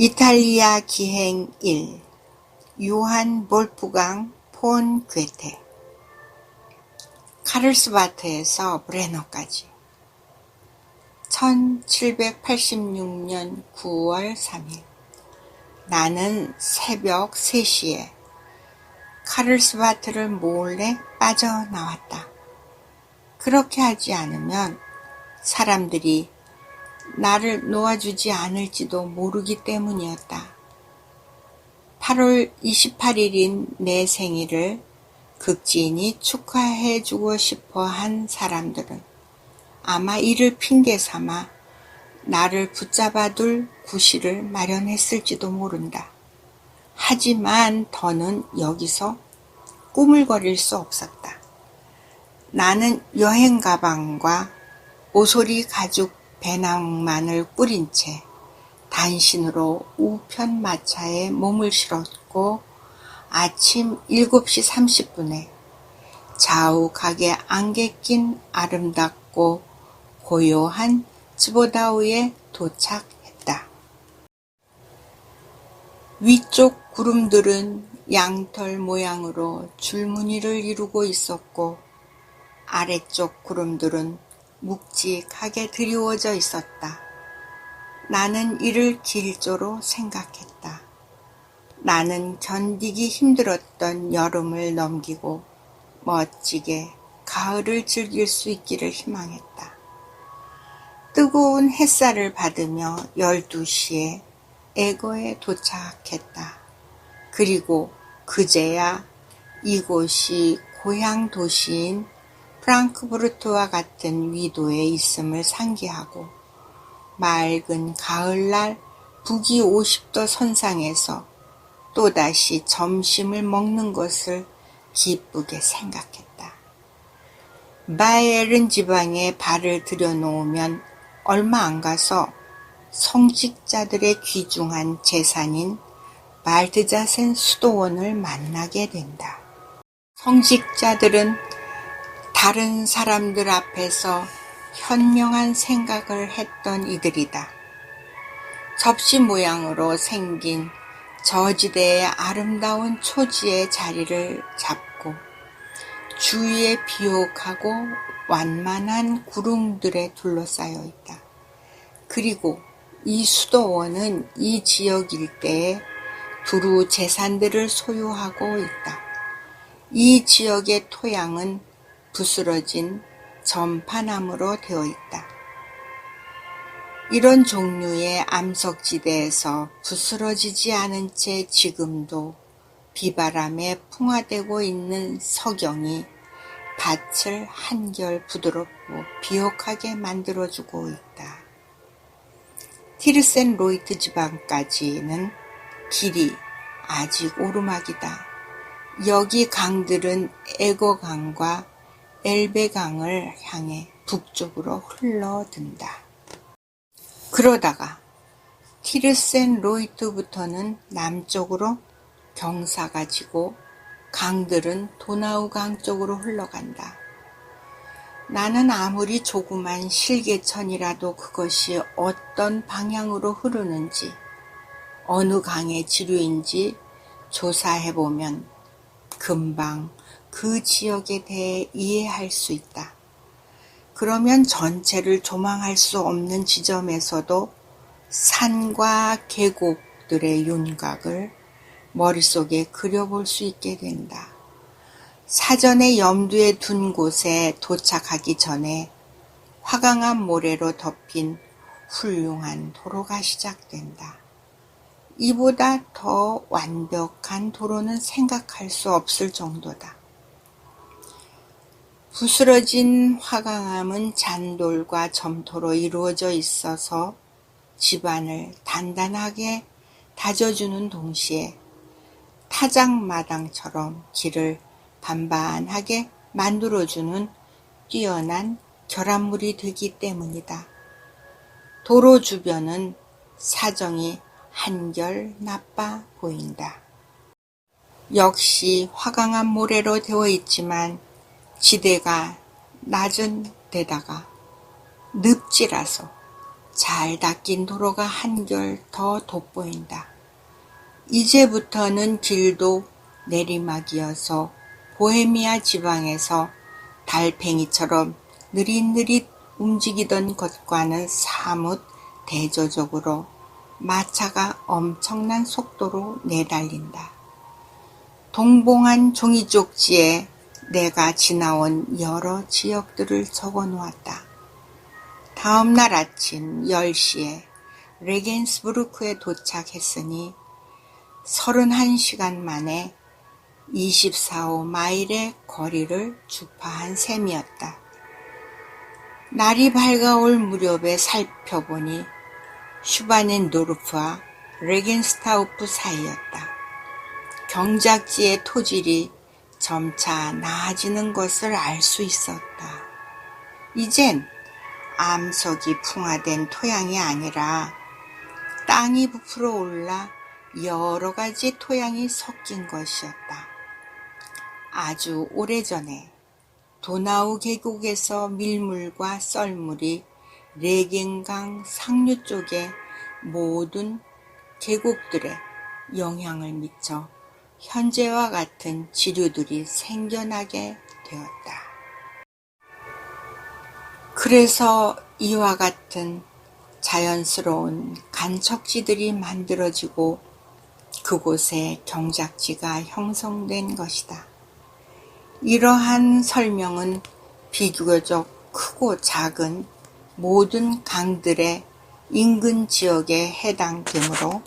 이탈리아 기행 1 요한 볼프강 폰 괴테 카를스바트에서 브레너까지 1786년 9월 3일 나는 새벽 3시에 카를스바트를 몰래 빠져나왔다. 그렇게 하지 않으면 사람들이 나를 놓아주지 않을지도 모르기 때문이었다. 8월 28일인 내 생일을 극진히 축하해 주고 싶어 한 사람들은 아마 이를 핑계 삼아 나를 붙잡아 둘 구실을 마련했을지도 모른다. 하지만 더는 여기서 꾸물거릴 수 없었다. 나는 여행 가방과 오소리 가죽 배낭만을 꾸린 채 단신으로 우편 마차에 몸을 실었고 아침 7시 30분에 자욱하게 안개 낀 아름답고 고요한 츠보다우에 도착했다. 위쪽 구름들은 양털 모양으로 줄무늬를 이루고 있었고 아래쪽 구름들은 묵직하게 드리워져 있었다. 나는 이를 길조로 생각했다. 나는 견디기 힘들었던 여름을 넘기고 멋지게 가을을 즐길 수 있기를 희망했다. 뜨거운 햇살을 받으며 12시에 에거에 도착했다. 그리고 그제야 이곳이 고향 도시인 프랑크푸르트와 같은 위도에 있음을 상기하고 맑은 가을날 북위 50도 선상에서 또다시 점심을 먹는 것을 기쁘게 생각했다. 바에른 지방에 발을 들여놓으면 얼마 안 가서 성직자들의 귀중한 재산인 말드자센 수도원을 만나게 된다. 성직자들은 다른 사람들 앞에서 현명한 생각을 했던 이들이다. 접시 모양으로 생긴 저지대의 아름다운 초지의 자리를 잡고 주위에 비옥하고 완만한 구릉들에 둘러싸여 있다. 그리고 이 수도원은 이 지역 일대에 두루 재산들을 소유하고 있다. 이 지역의 토양은 부스러진 전파나무로 되어 있다. 이런 종류의 암석지대에서 부스러지지 않은 채 지금도 비바람에 풍화되고 있는 석영이 밭을 한결 부드럽고 비옥하게 만들어주고 있다. 티르센 로이트 지방까지는 길이 아직 오르막이다. 여기 강들은 에거강과 엘베강을 향해 북쪽으로 흘러든다. 그러다가 티르센 로이트부터는 남쪽으로 경사가 지고 강들은 도나우강 쪽으로 흘러간다. 나는 아무리 조그만 실개천이라도 그것이 어떤 방향으로 흐르는지 어느 강의 지류인지 조사해보면 금방 그 지역에 대해 이해할 수 있다. 그러면 전체를 조망할 수 없는 지점에서도 산과 계곡들의 윤곽을 머릿속에 그려볼 수 있게 된다. 사전에 염두에 둔 곳에 도착하기 전에 화강암 모래로 덮인 훌륭한 도로가 시작된다. 이보다 더 완벽한 도로는 생각할 수 없을 정도다. 부스러진 화강암은 잔돌과 점토로 이루어져 있어서 집안을 단단하게 다져주는 동시에 타작마당처럼 길을 반반하게 만들어주는 뛰어난 결합물이 되기 때문이다. 도로 주변은 사정이 한결 나빠 보인다. 역시 화강암 모래로 되어 있지만 지대가 낮은 데다가 늪지라서 잘 닦인 도로가 한결 더 돋보인다. 이제부터는 길도 내리막이어서 보헤미아 지방에서 달팽이처럼 느릿느릿 움직이던 것과는 사뭇 대조적으로 마차가 엄청난 속도로 내달린다. 동봉한 종이 쪽지에 내가 지나온 여러 지역들을 적어 놓았다. 다음 날 아침 10시에 레겐스부르크에 도착했으니 31시간 만에 24호 마일의 거리를 주파한 셈이었다. 날이 밝아올 무렵에 살펴보니 슈바넨도르프와 레겐스타우프 사이였다. 경작지의 토질이 점차 나아지는 것을 알 수 있었다. 이젠 암석이 풍화된 토양이 아니라 땅이 부풀어 올라 여러 가지 토양이 섞인 것이었다. 아주 오래전에 도나우 계곡에서 밀물과 썰물이 레겐강 상류 쪽의 모든 계곡들에 영향을 미쳐 현재와 같은 지류들이 생겨나게 되었다. 그래서 이와 같은 자연스러운 간척지들이 만들어지고 그곳에 경작지가 형성된 것이다. 이러한 설명은 비교적 크고 작은 모든 강들의 인근 지역에 해당되므로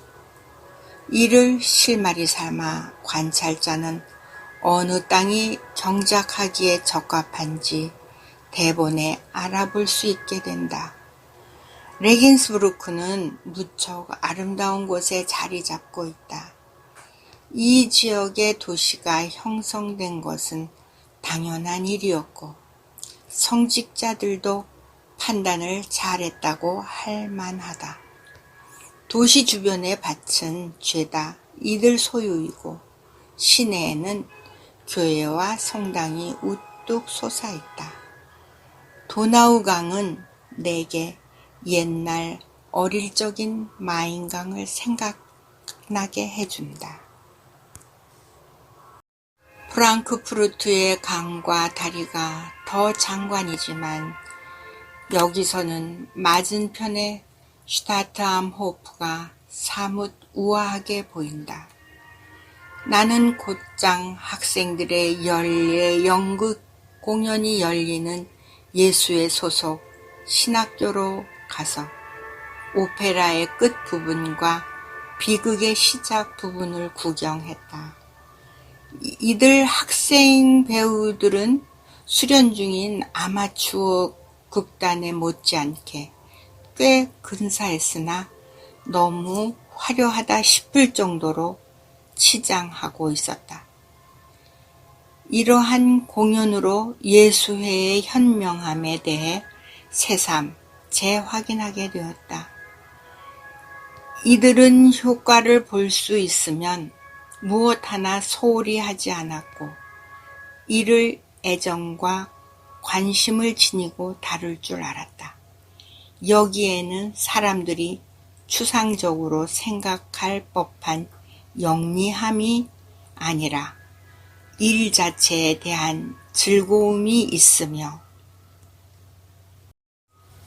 이를 실마리 삼아 관찰자는 어느 땅이 경작하기에 적합한지 대본에 알아볼 수 있게 된다. 레긴스부르크는 무척 아름다운 곳에 자리 잡고 있다. 이 지역의 도시가 형성된 것은 당연한 일이었고 성직자들도 판단을 잘했다고 할 만하다. 도시 주변의 밭은 죄다 이들 소유이고 시내에는 교회와 성당이 우뚝 솟아있다. 도나우강은 내게 옛날 어릴 적인 마인강을 생각나게 해준다. 프랑크푸르트의 강과 다리가 더 장관이지만 여기서는 맞은편의 슈타트암 호프가 사뭇 우아하게 보인다. 나는 곧장 학생들의 연례 연극 공연이 열리는 예수의 소속 신학교로 가서 오페라의 끝 부분과 비극의 시작 부분을 구경했다. 이들 학생 배우들은 수련 중인 아마추어 극단에 못지않게 꽤 근사했으나 너무 화려하다 싶을 정도로 치장하고 있었다. 이러한 공연으로 예수회의 현명함에 대해 새삼 재확인하게 되었다. 이들은 효과를 볼 수 있으면 무엇 하나 소홀히 하지 않았고 이를 애정과 관심을 지니고 다룰 줄 알았다. 여기에는 사람들이 추상적으로 생각할 법한 영리함이 아니라 일 자체에 대한 즐거움이 있으며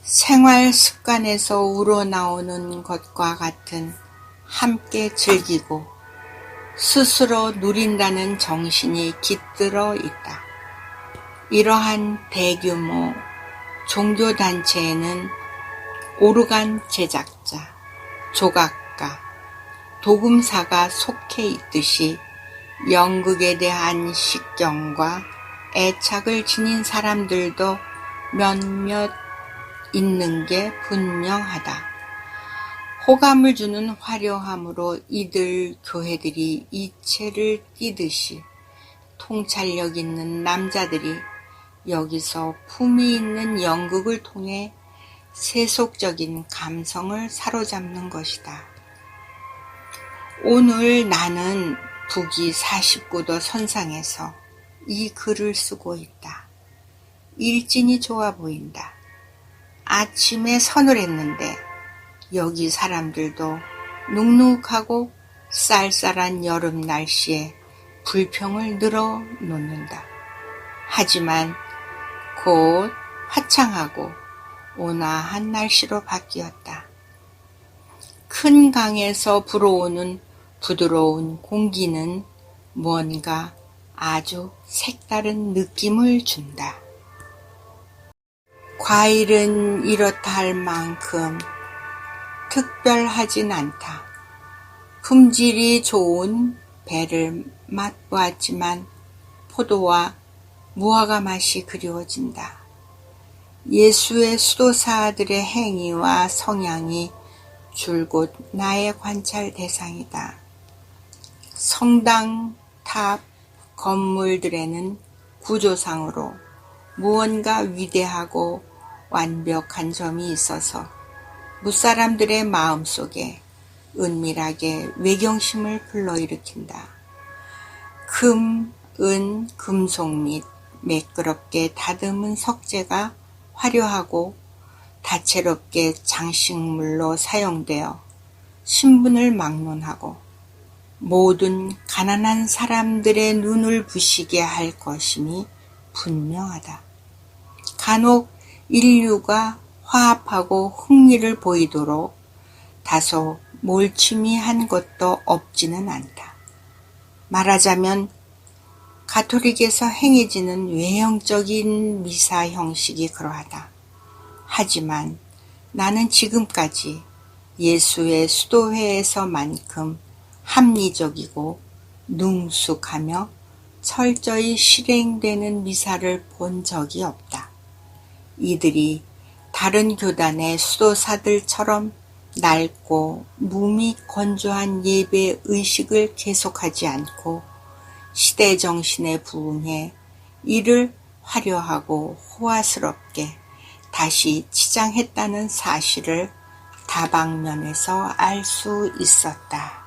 생활 습관에서 우러나오는 것과 같은 함께 즐기고 스스로 누린다는 정신이 깃들어 있다. 이러한 대규모 종교단체에는 오르간 제작자, 조각가, 도금사가 속해 있듯이 연극에 대한 식경과 애착을 지닌 사람들도 몇몇 있는 게 분명하다. 호감을 주는 화려함으로 이들 교회들이 이체를 띠듯이 통찰력 있는 남자들이 여기서 품위 있는 연극을 통해 세속적인 감성을 사로잡는 것이다. 오늘 나는 북위 49도 선상에서 이 글을 쓰고 있다. 일진이 좋아 보인다. 아침에 선을 했는데 여기 사람들도 눅눅하고 쌀쌀한 여름 날씨에 불평을 늘어 놓는다. 하지만 곧 화창하고 온화한 날씨로 바뀌었다. 큰 강에서 불어오는 부드러운 공기는 뭔가 아주 색다른 느낌을 준다. 과일은 이렇다 할 만큼 특별하진 않다. 품질이 좋은 배를 맛보았지만 포도와 무화과 맛이 그리워진다. 예수의 수도사들의 행위와 성향이 줄곧 나의 관찰 대상이다. 성당, 탑, 건물들에는 구조상으로 무언가 위대하고 완벽한 점이 있어서 무사람들의 마음속에 은밀하게 외경심을 불러일으킨다. 금, 은, 금속 및 매끄럽게 다듬은 석재가 화려하고 다채롭게 장식물로 사용되어 신분을 막론하고 모든 가난한 사람들의 눈을 부시게 할 것임이 분명하다. 간혹 인류가 화합하고 흥미를 보이도록 다소 몰침이 한 것도 없지는 않다. 말하자면 가톨릭에서 행해지는 외형적인 미사 형식이 그러하다. 하지만 나는 지금까지 예수의 수도회에서만큼 합리적이고 능숙하며 철저히 실행되는 미사를 본 적이 없다. 이들이 다른 교단의 수도사들처럼 낡고 무미 건조한 예배 의식을 계속하지 않고 시대 정신에 부응해 이를 화려하고 호화스럽게 다시 치장했다는 사실을 다방면에서 알 수 있었다.